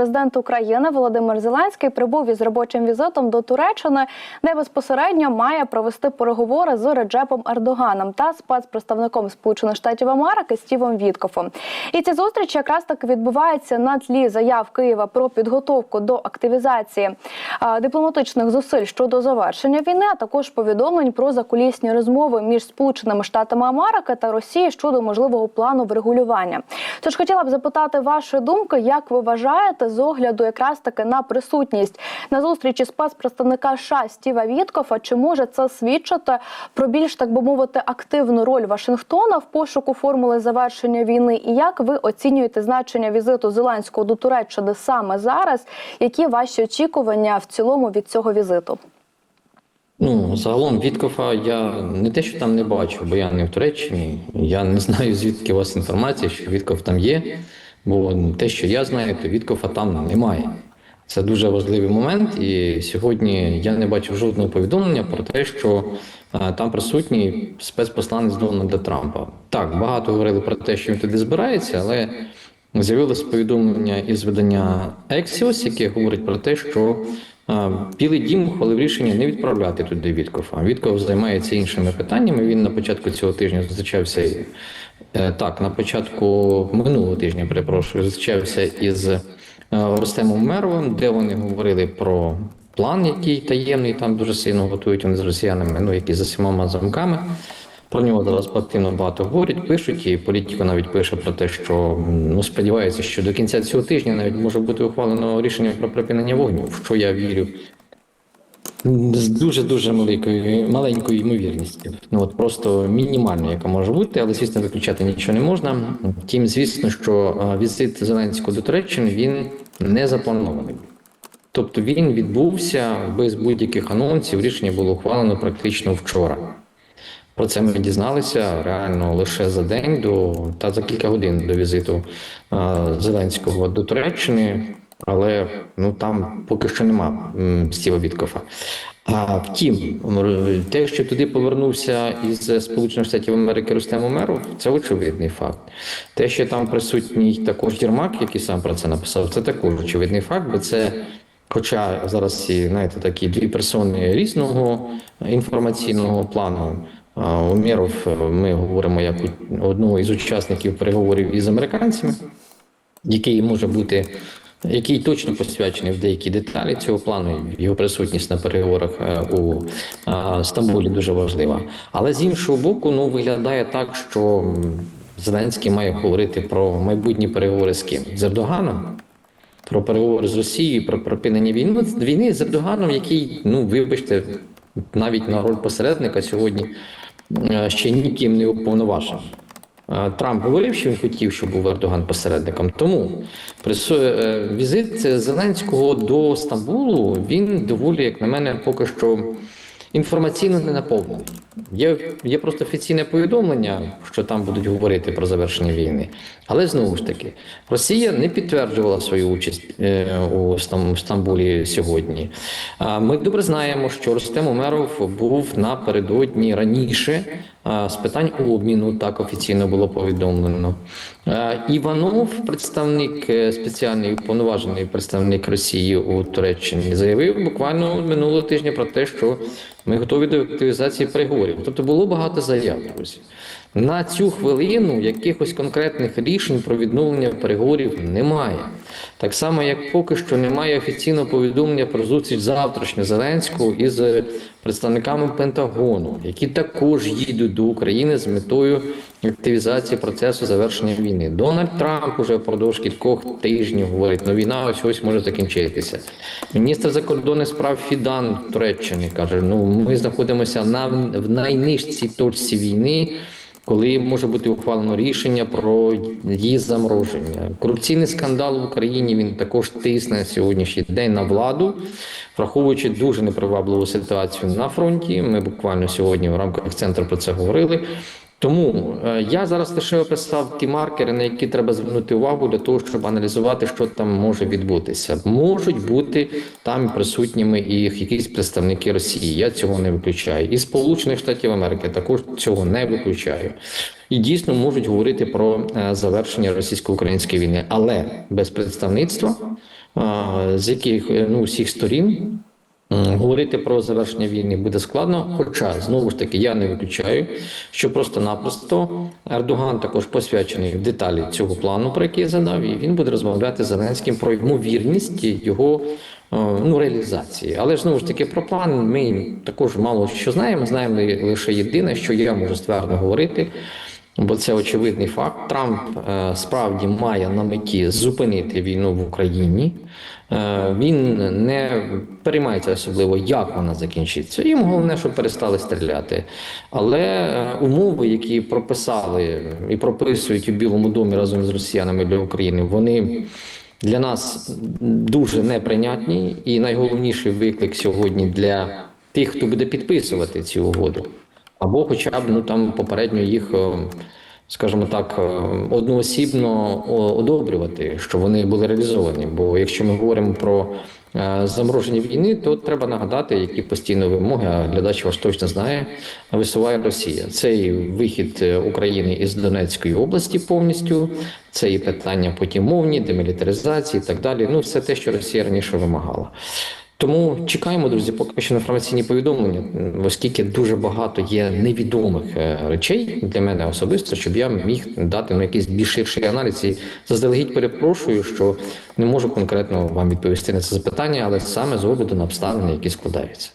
президент України Володимир Зеленський прибув із робочим візитом до Туреччини, де безпосередньо має провести переговори з Реджепом Ердоганом та спецпредставником Сполучених Штатів Америки Стівом Віткофом. І ці зустрічі якраз таки відбуваються на тлі заяв Києва про підготовку до активізації дипломатичних зусиль щодо завершення війни, а також повідомлень про закулісні розмови між Сполученими Штатами Америки та Росії щодо можливого плану врегулювання. Тож хотіла б запитати вашої думки, як ви вважаєте з огляду якраз таки на присутність на зустрічі спецпредставника США Стіва Віткофа, чи може це свідчити про більш так би мовити активну роль Вашингтона в пошуку формули завершення війни? І як ви оцінюєте значення візиту Зеленського до Туреччини саме зараз? Які ваші очікування в цілому від цього візиту? Ну, загалом Віткофа я не те, що там не бачу, бо я не в Туреччині. Я не знаю, звідки у вас інформація, що Віткоф там є. Бо те, що я знаю, то Віткофа там немає. Це дуже важливий момент. І сьогодні я не бачив жодного повідомлення про те, що а, там присутній спецпосланець Дональда Трампа. Так, багато говорили про те, що він туди збирається, але з'явилось повідомлення із видання Axios, яке говорить про те, що а, Білий дім ухвалив рішення не відправляти туди Віткофа. Вітков займається іншими питаннями. Він на початку цього тижня зустрічався е, так, на початку минулого тижня, перепрошую, зустрічався із е, Рустемом Меровим, де вони говорили про план, який таємний, там дуже сильно готують вони з росіянами, ну які за сімома замками. Про нього зараз активно багато говорять, пишуть, і політико навіть пише про те, що ну сподівається, що до кінця цього тижня навіть може бути ухвалено рішення про припинення вогню, в що я вірю з дуже дуже маленькою маленькою ймовірністю. Ну от просто мінімально, яка може бути, але звісно, виключати нічого не можна. Втім, звісно, що е, візит Зеленського до Туреччини він не запланований. Тобто він відбувся без будь-яких анонсів. Рішення було ухвалено практично вчора. Про це ми дізналися реально лише за день до та за кілька годин до візиту Зеленського до Туреччини, але ну там поки що нема Стіва Віткофа. А втім, те, що туди повернувся із Сполучених Штатів Америки Рустем Умеров, це очевидний факт. Те, що там присутній також Єрмак, який сам про це написав, це також очевидний факт, бо це. Хоча зараз знаєте такі дві персони різного інформаційного плану. А, Умєров, ми говоримо як одного із учасників переговорів із американцями, який може бути, який точно посвячений в деякі деталі цього плану. Його присутність на переговорах е, у Стамбулі дуже важлива. Але з іншого боку, ну виглядає так, що Зеленський має говорити про майбутні переговори з ким? З Ердоганом? Про переговори з Росією, про припинення війни Ну, війни з Ердоганом, який, ну вибачте, навіть на роль посередника сьогодні е, ще ніким не уповноважений. Трамп говорив, що він хотів, щоб був Ердоган посередником. Тому е, візит Зеленського до Стамбулу він доволі, як на мене, поки що інформаційно не наповнений. Є, є просто офіційне повідомлення, що там будуть говорити про завершення війни. Але знову ж таки, Росія не підтверджувала свою участь е, у Стамбулі сьогодні. Ми добре знаємо, що Рустем Умеров був напередодні раніше з питань обміну, так офіційно було повідомлено. Іванов, представник е, спеціальний уповноважений представник Росії у Туреччині, заявив буквально минулого тижня про те, що ми готові до активізації переговорів. Тобто було багато заяв, друзі. На цю хвилину якихось конкретних рішень про відновлення переговорів немає. Так само, як поки що немає офіційного повідомлення про зустріч завтрашнього Зеленського із представниками Пентагону, які також їдуть до України з метою активізації процесу завершення війни. Дональд Трамп уже впродовж кількох тижнів говорить, ну війна ось ось може закінчитися. Міністр закордонних справ Фідан Туреччини каже: ну ми знаходимося на в найнижчій точці війни. Коли може бути ухвалено рішення про її замороження, корупційний скандал в Україні він також тисне сьогоднішній день на владу, враховуючи дуже непривабливу ситуацію на фронті. Ми буквально сьогодні в рамках центру про це говорили. Тому е, я зараз лише описав ті маркери, на які треба звернути увагу для того, щоб аналізувати, що там може відбутися. Можуть бути там присутніми і якісь представники Росії. Я цього не виключаю. І Сполучених Штатів Америки також цього не виключаю. І дійсно можуть говорити про е, завершення російсько-української війни, але без представництва з яких е, ну, всіх сторін. Говорити про завершення війни буде складно, хоча знову ж таки я не виключаю, що просто-напросто Ердоган також посвячений в деталі цього плану, про який я задав, і він буде розмовляти з Зеленським про ймовірність його е, ну, реалізації. Але знову ж таки про план ми також мало що знаємо. Знаємо лише єдине, що я можу ствердно говорити. Бо це очевидний факт. Трамп е, справді має на меті зупинити війну в Україні. Е, він не переймається особливо, як вона закінчиться. Йому головне, щоб перестали стріляти. Але е, умови, які прописали і прописують у Білому домі разом з росіянами для України, вони для нас дуже неприйнятні. І найголовніший виклик сьогодні для тих, хто буде підписувати ці угоди або хоча б ну там попередньо їх, е, скажімо так, е, одноосібно одобрювати, що вони були реалізовані. Бо якщо ми говоримо про е, замороження війни, то треба нагадати, які постійно вимоги, а глядач ваш точно знає, висуває Росія. Це і вихід України із Донецької області повністю, це і питання потім мовні, демілітаризації і так далі. Ну, все те, що Росія раніше вимагала. Тому чекаємо, друзі, поки що на інформаційні повідомлення, оскільки дуже багато є невідомих е, речей для мене особисто, щоб я міг дати ну, якийсь більш ширший аналіз. І заздалегідь перепрошую, що не можу конкретно вам відповісти на це запитання, але саме з огляду на обставини, які складаються.